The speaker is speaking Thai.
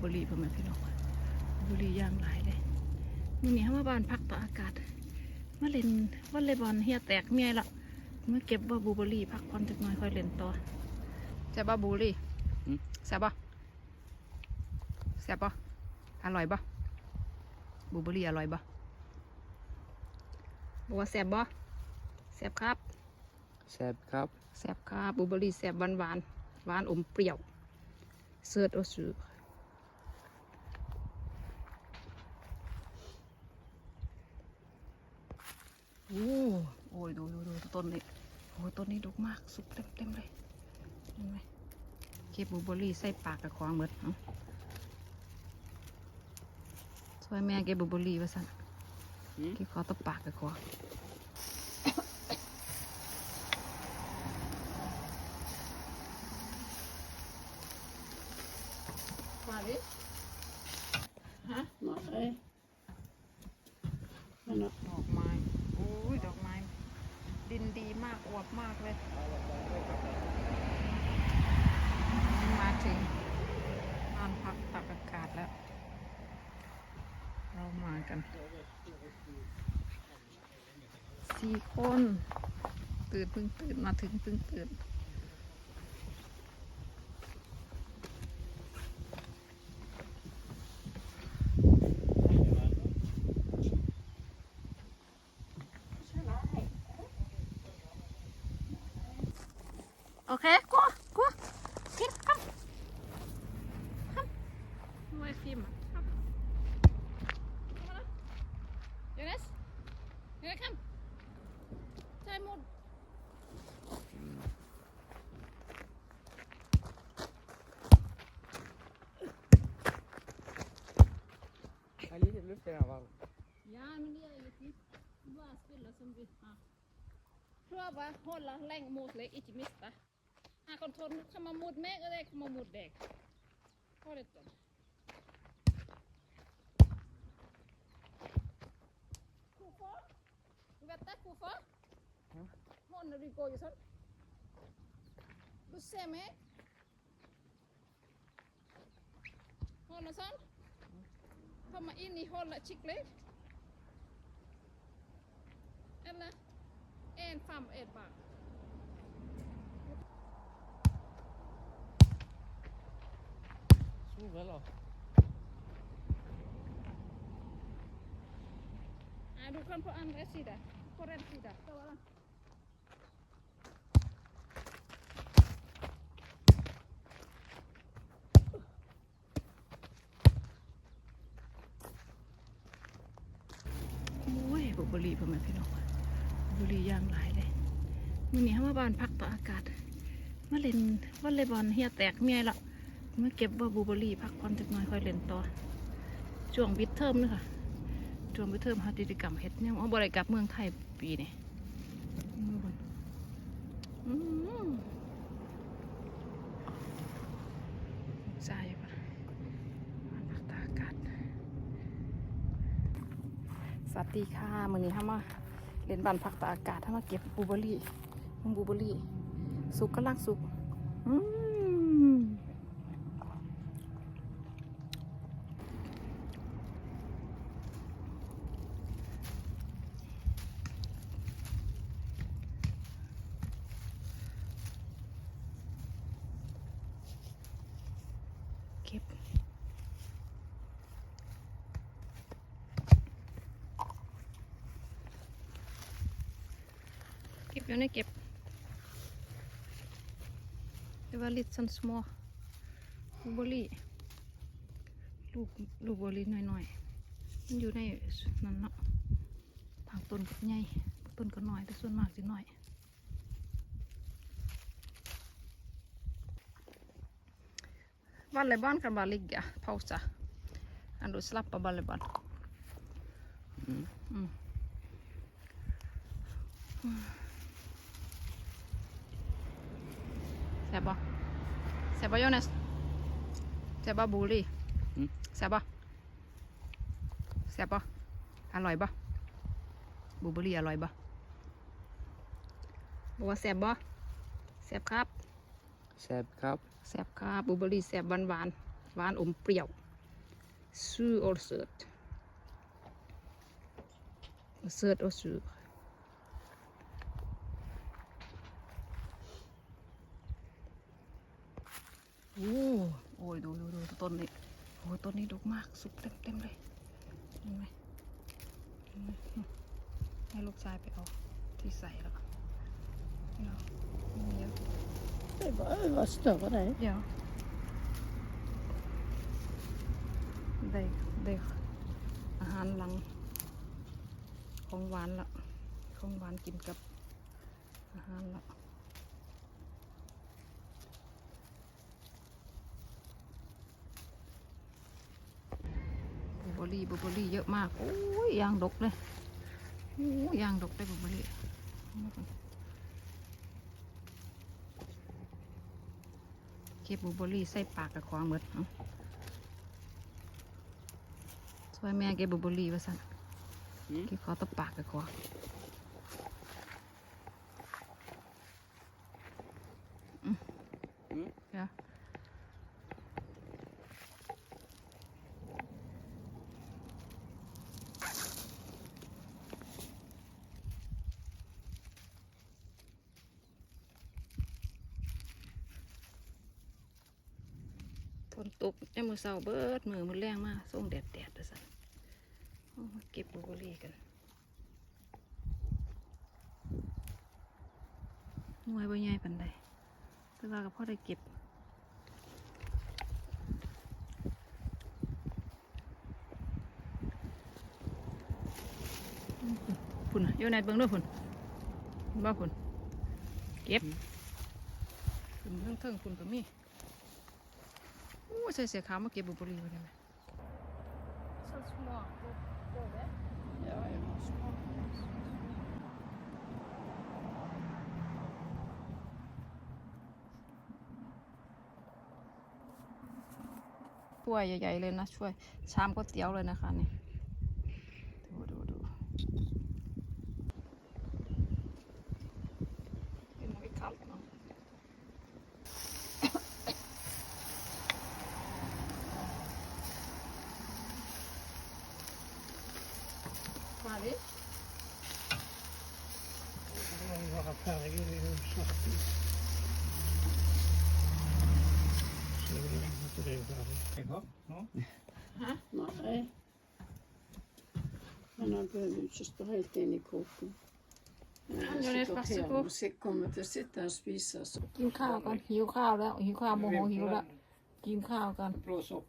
เบอรี่พ่อแม่พี่น้องบลูเบอรี่ย่างหลายเลยมื้อนี้เฮามาบ้านพักต่ออากาศมาเล่นวอลเลย์บอลเฮียแตกเมียละมาเก็บว่าบลูเบอรี่พักผ่อนจักหน่อยค่อยเล่นต่อแซ่บบ่บลูเบอรี่หืมแซ่บบ่แซ่บบ่อร่อยบ่บลูเบอรี่อร่อยบ่บอกว่าแซ่บบ่แซ่บครับแซ่บครับแซ่บครับบลูเบอรี่แซ่บหวานหวานๆหวานอมเปรี้ยวเสิร์ชเอาซื้ โอ้โอ้ยดูดูดูต้นนี้โอ้ยต้นนี้ดกมากสุกเต็มเต็มเลยเห็นไหมเก็บบลูเบอรี่ใส่ปากกับควางหมดเนาะช่วยแม่เก็บบลูเบอรี่ไว้สั่นหืมเก็บขอตบปากกับควางมาดิฮะหน่อยเอ้ยนั่นน่ะดอกไม้โอ้ยดอกไม้ ดินดีมากอวบมากเลย มาถึงนอนพักตักอากาศแล้ว เรามากันสี่คน ตื่นเพิ่งตื่นมาถึงเพิ่งตื่น โอเคกัวกัวคิดครับครับไม่ฟิล์มอะครับเดี๋ยวนะเดี๋ยวนะ ครับใช่หมดอันนี้จะรู้เป็นอะไรบ้าง Ja, men det är ju typ bara spela som vi har. Pröva hålla länge mot dig, inte missa. Han kan ta komma mot mig och det kommer mot dig. Ha det då. Koffer? Du vet det, koffer? Ja. Håll när du går ju sånn. Du ser meg. Hånda sånn. Komma in i hållet skikkelig. Eller en fram och en bak. Sov eller? Nej, du kan på andra sidan. På rätt sida. Så var det. โอ้ยบุบรีพ่อแม่พี่น้องบุรีย่างหลายเลยมื้อนี้เฮามาบ้านพักต่ออากาศมาเล่นวอลเลย์บอลเฮียแตกเมียละ มาเก็บว่าบูเบอรี่พักผ่อนจักหน่อยค่อยเล่นต่อช่วงปิดเทอมนี่ค่ะช่วงปิดเทอมหากิจกรรมเฮ็ดยังเอาบ่ได้กลับเมืองไทยปีนี่อืมใช่ปะบ้านพักตากอากาศสวัสดีค่ะมือนี้เฮามาเล่นบ้านพักตากอากาศเฮามาเก็บบูเบอรี่มึงบูเบอรี่ สุกกำลังสุกอืม อยู่ในเก็บแต่ว่าลิตซันสมอลลูเบอรี่ลูกลูบอรี่หน่อยๆมันอยู่ในนั่นเนาะทางต้นก็ใหญ่ต้นก็น่อยแต่ส่วนมากจะน่อยวัลเลย์บอลกันบาลิกอะพาวซ่าอันดูสลับปะบัลเลย์บอลอืมอืม แซ่บปะแซ่บปะอร่อยปะบลูเบอร์รี่อร่อยปะบอกว่าแซ่บปะแซ่บครับแซ่บครับแซ่บครับบลูเบอร์รี่แซ่บหวานหวานๆหวานอมเปรี้ยว sur og søt og søt og sur โอ้โอ้ยดูดูดูต้นนี้โอ้ยต้นนี้ดกมาก สุกเต็มเต็มเลยเห็นไหมเห็นไหมให้ลูกชายไปเอาที่ใส่แล้วเดี๋ยวมีเยอะ Det var var större det. เดี๋ยวได้ได้อาหารหลัง ของหวานละ ของหวานกินกับอาหารละบลูเบ อร์รี่บลูเบอร์รี่เยอะมากโอ้ยยางดกเลยโอ้ยยางดกได้บลูเบอร์รี่เก็บบลูเบอร์รี่ใส่ปากกับควางหมดเอาช่วยแม่เก็บบลูเบอร์รี่ไว้สั่น Mm. เก็บขอตบปากกับควาง นตกยังมือเศร้าเบิดมือมือแรงมากส่งแดดแดดเลยสันเอามาเก็บบลูเบอร์รี่กันหน่วยบ่ใหญ่ปันใดแต่ว่าก็พอได้เก็บพุ่นน่ะอยู่ในเบิ้งด้วยพุ่นเห็นบ่พุ่นเก็บพุ่นเทิงเทิงๆพุ่นก็มีโอ้ ใส่เสียขาวมาเก็บบลูเบอร์รี่ไว้ได้ไหม Så små. Ja, jag har små. ถ้วยใหญ่ๆเลยนะช่วยชามก๋วยเตี๋ยวเลยนะคะนี่ดูดูดูเป็นหมูอีกครับเนาะมาดิ vara färdig i huset. Så länge inte det är färdigt. Nej. Men han behöver ju inte stå helt in i kåken. Han gör det fast i kåk. Så kommer inte sitta och spisa så. กินข้าวกันหิวข้าวแล้วหิวข้าวโมโหหิวแล้วกินข้าวกัน Blås upp.